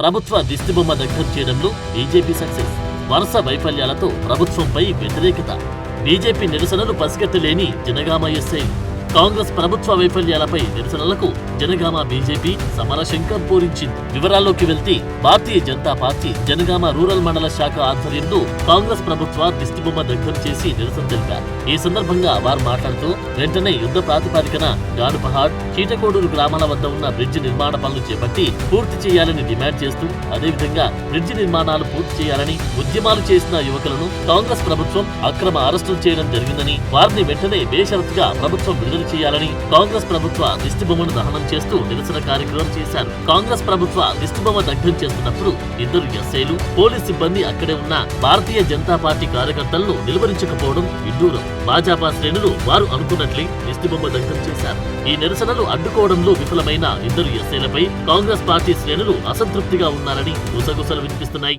ప్రభుత్వ దిష్టిబొమ్మ దగ్గర చేయడంలో బీజేపీ సక్సెస్. వరుస వైఫల్యాలతో ప్రభుత్వంపై వ్యతిరేకత. బీజేపీ నిరసనలు పసిగట్టలేని జనగామ ఎస్ఐ కాంగ్రెస్ ప్రభుత్వ వైఫల్యాలపై నిరసనలకు జనగామ బీజేపీ సమర శంకర్ పూరించింది. వివరాల్లోకి వెళ్తే భారతీయ జనతా పార్టీ జనగామ రూరల్ మండల శాఖ ఆధ్వర్యంలో కాంగ్రెస్ ప్రభుత్వ దిష్టిబొమ్మ దగ్గర చేసి నిరసన తెలిపారు. ఈ సందర్భంగా వారు మాట్లాడుతూ వెంటనే యుద్ధ ప్రాతిపదికన గానుపహాడ్ చీటకోడూరు గ్రామాల వద్ద ఉన్న బ్రిడ్జి నిర్మాణ పనులు చేపట్టి పూర్తి చేయాలని డిమాండ్ చేస్తూ అదేవిధంగా బ్రిడ్జి నిర్మాణాలు పూర్తి చేయాలని ఉద్యమాలు చేసిన యువకులను కాంగ్రెస్ ప్రభుత్వం అక్రమ అరెస్టులు చేయడం జరిగిందని వారిని వెంటనే బేషరతుగా ప్రభుత్వం విడుదల చేయాలని కాంగ్రెస్ ప్రభుత్వ దిష్టిబొమ్మను దహనం చేస్తూ నిరసన కార్యక్రమం చేశారు. కాంగ్రెస్ ప్రభుత్వ దిష్టిబొమ్మ దగ్ధం చేస్తున్నప్పుడు ఇద్దరు ఎస్ఐలు పోలీస్ సిబ్బంది అక్కడే ఉన్న భారతీయ జనతా పార్టీ కార్యకర్తలను నిలువరించకపోవడం విడ్డూరం. భాజపా శ్రేణులు వారు అనుకున్నట్లే దిష్టిబొమ్మ దగ్ధం చేశారు. ఈ నిరసనలు అడ్డుకోవడంలో విఫలమైన ఇద్దరు ఎస్ఐలపై కాంగ్రెస్ పార్టీ శ్రేణులు అసంతృప్తిగా ఉన్నారని గుసగుసలు వినిపిస్తున్నాయి.